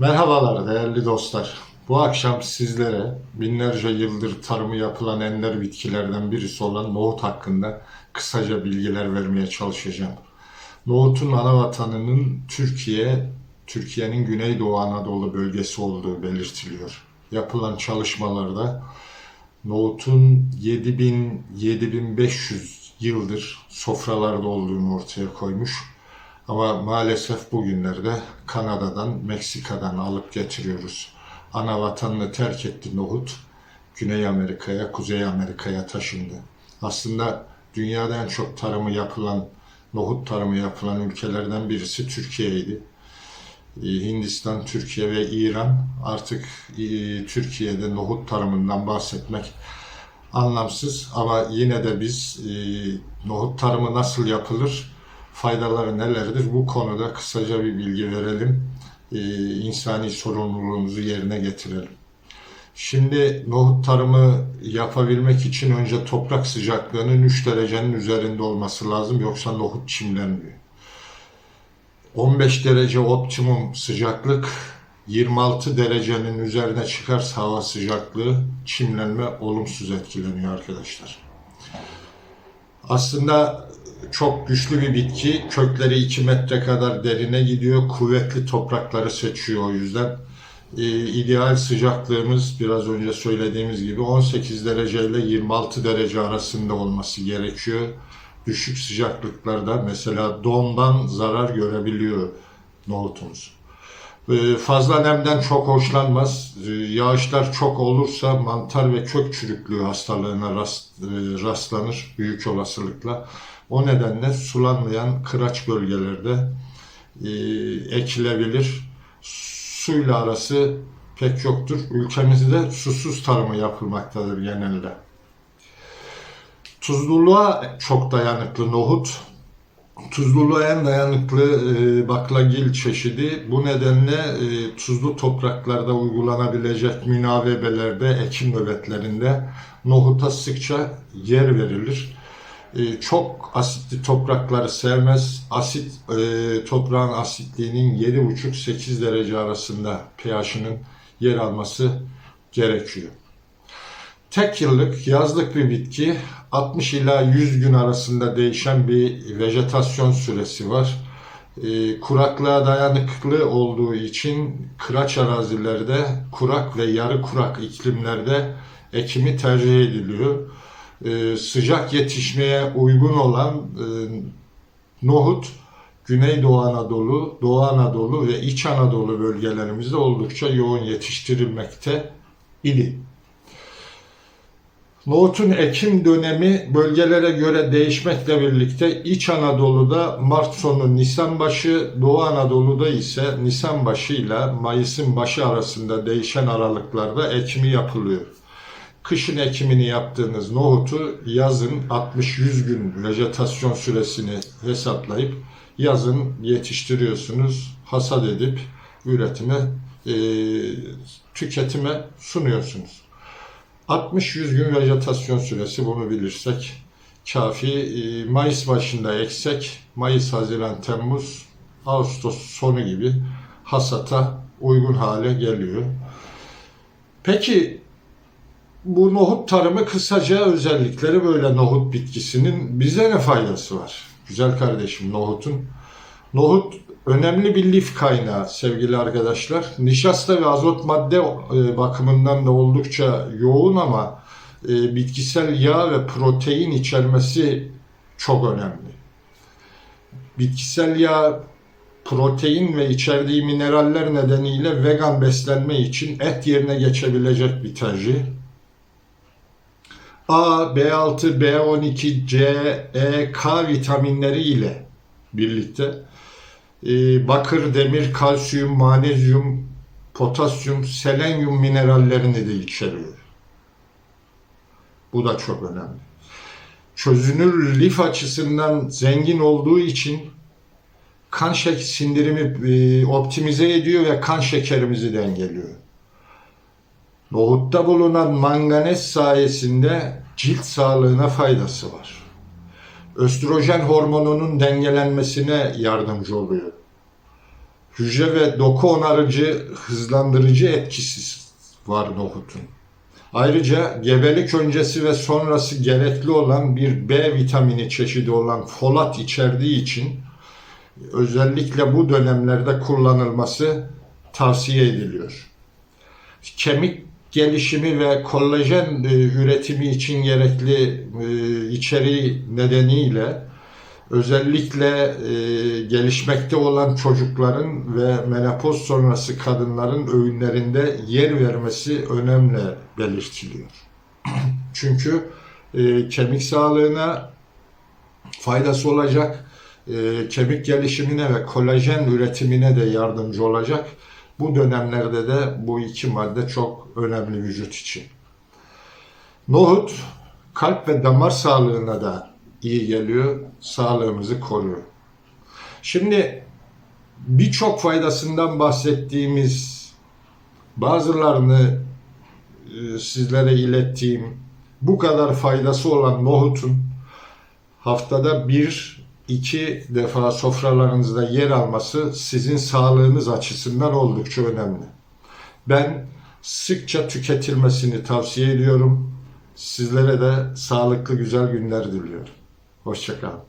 Merhabalar değerli dostlar. Bu akşam sizlere binlerce yıldır tarımı yapılan ender bitkilerden birisi olan nohut hakkında kısaca bilgiler vermeye çalışacağım. Nohutun ana vatanının Türkiye, Türkiye'nin Güneydoğu Anadolu bölgesi olduğu belirtiliyor. Yapılan çalışmalarda nohutun 7000-7500 yıldır sofralarda olduğunu ortaya koymuş. Ama maalesef bugünlerde Kanada'dan, Meksika'dan alıp getiriyoruz. Ana vatanını terk etti nohut. Güney Amerika'ya, Kuzey Amerika'ya taşındı. Aslında dünyada en çok tarımı yapılan, nohut tarımı yapılan ülkelerden birisi Türkiye'ydi. Ee, Hindistan, Türkiye ve İran artık e, Türkiye'de nohut tarımından bahsetmek anlamsız ama yine de biz e, nohut tarımı nasıl yapılır, faydaları nelerdir bu konuda kısaca bir bilgi verelim. E, insani sorumluluğumuzu yerine getirelim. Şimdi nohut tarımı yapabilmek için önce toprak sıcaklığının 3 derecenin üzerinde olması lazım yoksa nohut çimlenmiyor. 15 derece optimum sıcaklık, 26 derecenin üzerine çıkarsa hava sıcaklığı çimlenme olumsuz etkileniyor arkadaşlar. Aslında çok güçlü bir bitki. Kökleri 2 metre kadar derine gidiyor. Kuvvetli toprakları seçiyor o yüzden. Ee, ideal sıcaklığımız biraz önce söylediğimiz gibi 18 derece ile 26 derece arasında olması gerekiyor. Düşük sıcaklıklarda mesela dondan zarar görebiliyor nohutumuz. Ee, Fazla nemden çok hoşlanmaz. Ee, Yağışlar çok olursa mantar ve kök çürüklüğü hastalığına rast, e, rastlanır büyük olasılıkla. O nedenle sulanmayan kıraç bölgelerde e, ekilebilir. Suyla arası pek yoktur. Ülkemizde susuz tarımı yapılmaktadır genelde. Tuzluluğa çok dayanıklı nohut. Tuzluluğa en dayanıklı e, baklagil çeşidi. Bu nedenle e, tuzlu topraklarda uygulanabilecek münavebelerde, ekim nöbetlerinde nohuta sıkça yer verilir. E, çok asitli toprakları sevmez. Asit toprağın asitliğinin 7,5-8 derece arasında pH'ının yer alması gerekiyor. Tek yıllık yazlık bir bitki 60 ila 100 gün arasında değişen bir vejetasyon süresi var. E, kuraklığa dayanıklı olduğu için kıraç arazilerde kurak ve yarı kurak iklimlerde ekimi tercih ediliyor. E, sıcak yetişmeye uygun olan e, nohut Güneydoğu Anadolu, Doğu Anadolu ve İç Anadolu bölgelerimizde oldukça yoğun yetiştirilmekte idi. Nohutun ekim dönemi bölgelere göre değişmekle birlikte İç Anadolu'da Mart sonu Nisan başı, Doğu Anadolu'da ise Nisan başı ile Mayıs'ın başı arasında değişen aralıklarda ekimi yapılıyor. Kışın ekimini yaptığınız nohutu yazın 60-100 gün vejetasyon süresini hesaplayıp yazın yetiştiriyorsunuz, hasat edip üretime, e, tüketime sunuyorsunuz. 60-100 gün vejetasyon süresi bunu bilirsek kafi. E, Mayıs başında eksek, Mayıs, Haziran, Temmuz, Ağustos sonu gibi hasata uygun hale geliyor. Peki bu nohut tarımı kısaca özellikleri böyle nohut bitkisinin bize ne faydası var? Güzel kardeşim nohutun. Nohut önemli bir lif kaynağı sevgili arkadaşlar. Nişasta ve azot madde e, bakımından da oldukça yoğun ama e, bitkisel yağ ve protein içermesi çok önemli. Bitkisel yağ, protein ve içerdiği mineraller nedeniyle vegan beslenme için et yerine geçebilecek bir tercih. A, B6, B12, C, E, K vitaminleri ile birlikte bakır, demir, kalsiyum, manezyum, potasyum, selenyum minerallerini de içeriyor. Bu da çok önemli. Çözünür lif açısından zengin olduğu için kan şek sindirimi e, optimize ediyor ve kan şekerimizi dengeliyor. Nohutta bulunan manganez sayesinde cilt sağlığına faydası var. Östrojen hormonunun dengelenmesine yardımcı oluyor. hücre ve doku onarıcı, hızlandırıcı etkisi var nohutun. Ayrıca gebelik öncesi ve sonrası gerekli olan bir B vitamini çeşidi olan folat içerdiği için özellikle bu dönemlerde kullanılması tavsiye ediliyor. Kemik gelişimi ve kollajen e, üretimi için gerekli e, içeriği nedeniyle özellikle e, gelişmekte olan çocukların ve menopoz sonrası kadınların öğünlerinde yer vermesi önemli belirtiliyor. Çünkü kemik sağlığına faydası olacak, kemik gelişimine ve kolajen üretimine de yardımcı olacak. Bu dönemlerde de bu iki madde çok önemli vücut için. Nohut kalp ve damar sağlığına da iyi geliyor, sağlığımızı koruyor. Şimdi birçok faydasından bahsettiğimiz bazılarını e, sizlere ilettiğim bu kadar faydası olan nohutun haftada bir iki defa sofralarınızda yer alması sizin sağlığınız açısından oldukça önemli. Ben sıkça tüketilmesini tavsiye ediyorum. Sizlere de sağlıklı güzel günler diliyorum. Hoşçakalın.